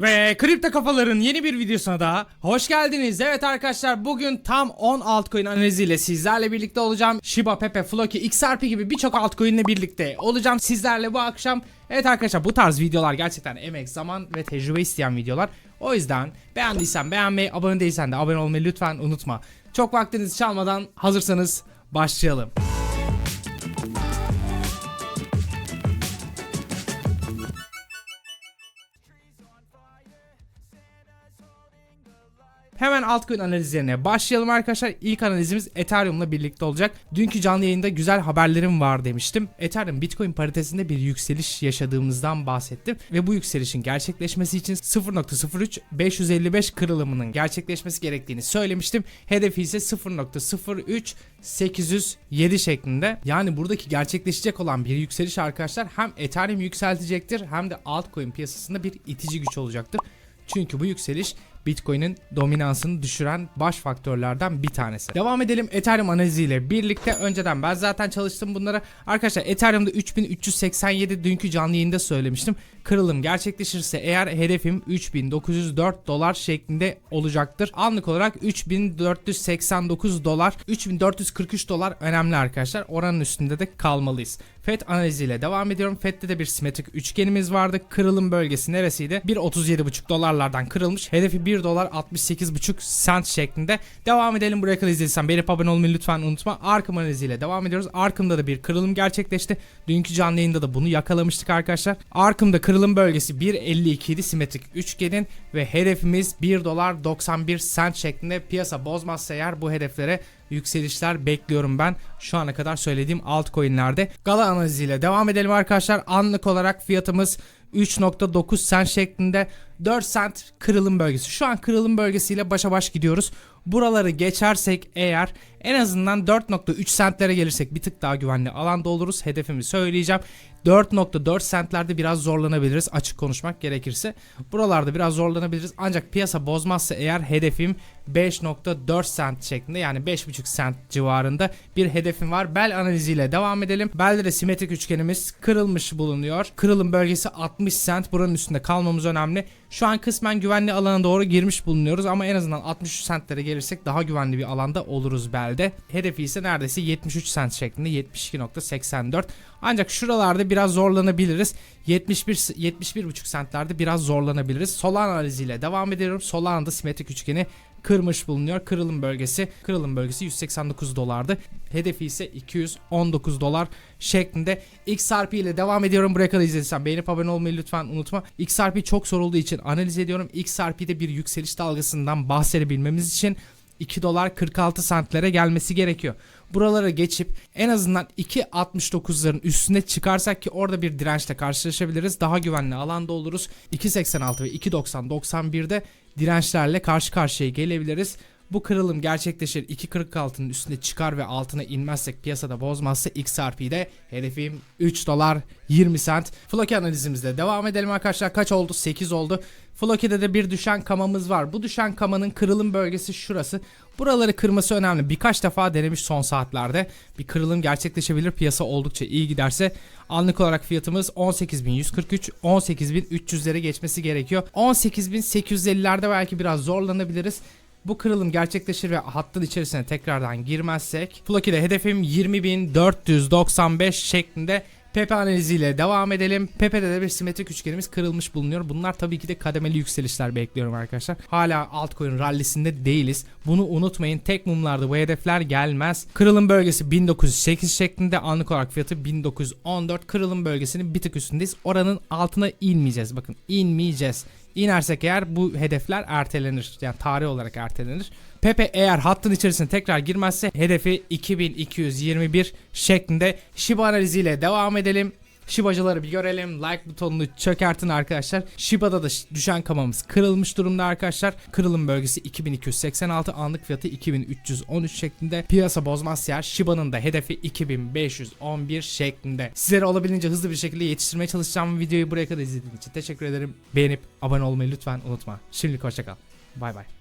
Ve Kripto Kafaların yeni bir videosuna da hoş geldiniz. Evet arkadaşlar bugün tam 10 altcoin analiziyle sizlerle birlikte olacağım. Shiba, Pepe, Floki, XRP gibi birçok altcoin ile birlikte olacağım sizlerle bu akşam. Evet arkadaşlar bu tarz videolar gerçekten emek, zaman ve tecrübe isteyen videolar. O yüzden beğendiysen beğenmeyi, abone değilsen de abone olmayı lütfen unutma. Çok vaktinizi çalmadan hazırsanız başlayalım. Hemen altcoin analizlerine başlayalım arkadaşlar. İlk analizimiz Ethereum'la birlikte olacak. Dünkü canlı yayında güzel haberlerim var demiştim. Ethereum Bitcoin paritesinde bir yükseliş yaşadığımızdan bahsettim. Ve bu yükselişin gerçekleşmesi için 0.03 555 kırılımının gerçekleşmesi gerektiğini söylemiştim. Hedefi ise 0.03 807 şeklinde. Yani buradaki gerçekleşecek olan bir yükseliş arkadaşlar hem Ethereum yükseltecektir hem de altcoin piyasasında bir itici güç olacaktır. Çünkü bu yükseliş Bitcoin'in dominansını düşüren baş faktörlerden bir tanesi. Devam edelim Ethereum analiziyle birlikte. Önceden ben zaten çalıştım bunlara. Arkadaşlar Ethereum'da 3387 dünkü canlı yayında söylemiştim. Kırılım gerçekleşirse eğer hedefim 3904 dolar şeklinde olacaktır. Anlık olarak 3489 dolar, 3443 dolar önemli arkadaşlar. Oranın üstünde de kalmalıyız. FED analiziyle devam ediyorum. FED'de de bir simetrik üçgenimiz vardı. Kırılım bölgesi neresiydi? 1.37.5 dolarlardan kırılmış. Hedefi 1 dolar 68.5 sent şeklinde. Devam edelim. Buraya kadar izlediysen beğenip abone olmayı lütfen unutma. Arkım analiziyle devam ediyoruz. Arkımda da bir kırılım gerçekleşti. Dünkü canlı yayında da bunu yakalamıştık arkadaşlar. Arkımda kırılım bölgesi 1.52 idi simetrik üçgenin ve hedefimiz 1 dolar 91 sent şeklinde piyasa bozmazsa eğer bu hedeflere yükselişler bekliyorum ben şu ana kadar söylediğim altcoin'lerde. Gala analiziyle devam edelim arkadaşlar. Anlık olarak fiyatımız 3.9 sent şeklinde 4 sent kırılım bölgesi. Şu an kırılım bölgesiyle başa baş gidiyoruz. Buraları geçersek eğer en azından 4.3 sentlere gelirsek bir tık daha güvenli alanda oluruz. Hedefimi söyleyeceğim. 4.4 sentlerde biraz zorlanabiliriz açık konuşmak gerekirse. Buralarda biraz zorlanabiliriz ancak piyasa bozmazsa eğer hedefim 5.4 sent şeklinde yani 5.5 sent civarında bir hedefim var. Bel analiziyle devam edelim. Belde de simetrik üçgenimiz kırılmış bulunuyor. Kırılım bölgesi 60 sent. Buranın üstünde kalmamız önemli. Şu an kısmen güvenli alana doğru girmiş bulunuyoruz ama en azından 63 sentlere gelirsek daha güvenli bir alanda oluruz belde. Hedefi ise neredeyse 73 sent şeklinde 72.84. Ancak şuralarda biraz zorlanabiliriz. 71 71,5 sentlerde biraz zorlanabiliriz. Solana analiziyle devam ediyorum. Solana'da simetrik üçgeni kırmış bulunuyor. Kırılım bölgesi, kırılım bölgesi 189 dolardı. Hedefi ise 219 dolar şeklinde. XRP ile devam ediyorum. Buraya kadar izlediysen beğenip abone olmayı lütfen unutma. XRP çok sorulduğu için analiz ediyorum. XRP'de bir yükseliş dalgasından bahsedebilmemiz için 2 dolar 46 santlere gelmesi gerekiyor. Buralara geçip en azından 2.69'ların üstüne çıkarsak ki orada bir dirençle karşılaşabiliriz. Daha güvenli alanda oluruz. 2.86 ve 2.90 91'de dirençlerle karşı karşıya gelebiliriz. Bu kırılım gerçekleşir 2.46'nın üstüne çıkar ve altına inmezsek piyasada bozmazsa XRP'de hedefim 3 dolar 20 sent. Floki analizimizde devam edelim arkadaşlar. Kaç oldu? 8 oldu. Floki'de de bir düşen kamamız var. Bu düşen kamanın kırılım bölgesi şurası. Buraları kırması önemli. Birkaç defa denemiş son saatlerde. Bir kırılım gerçekleşebilir. Piyasa oldukça iyi giderse. Anlık olarak fiyatımız 18.143, 18.300'lere geçmesi gerekiyor. 18.850'lerde belki biraz zorlanabiliriz. Bu kırılım gerçekleşir ve hattın içerisine tekrardan girmezsek Floki'de hedefim 20.495 şeklinde Pepe analiziyle devam edelim. Pepe'de de bir simetrik üçgenimiz kırılmış bulunuyor. Bunlar tabii ki de kademeli yükselişler bekliyorum arkadaşlar. Hala altcoin rallisinde değiliz. Bunu unutmayın. Tek mumlarda bu hedefler gelmez. Kırılım bölgesi 1908 şeklinde anlık olarak fiyatı 1914. Kırılım bölgesinin bir tık üstündeyiz. Oranın altına inmeyeceğiz. Bakın inmeyeceğiz. İnersek eğer bu hedefler ertelenir. Yani tarih olarak ertelenir. Pepe eğer hattın içerisine tekrar girmezse hedefi 2221 şeklinde Shiba analiziyle devam edelim. Shiba'cıları bir görelim. Like butonunu çökertin arkadaşlar. Shiba'da da düşen kamamız kırılmış durumda arkadaşlar. Kırılım bölgesi 2286 anlık fiyatı 2313 şeklinde. Piyasa bozmaz yer. Shiba'nın da hedefi 2511 şeklinde. Sizlere olabildiğince hızlı bir şekilde yetiştirmeye çalışacağım videoyu buraya kadar izlediğiniz için teşekkür ederim. Beğenip abone olmayı lütfen unutma. Şimdilik hoşçakal. Bay bay.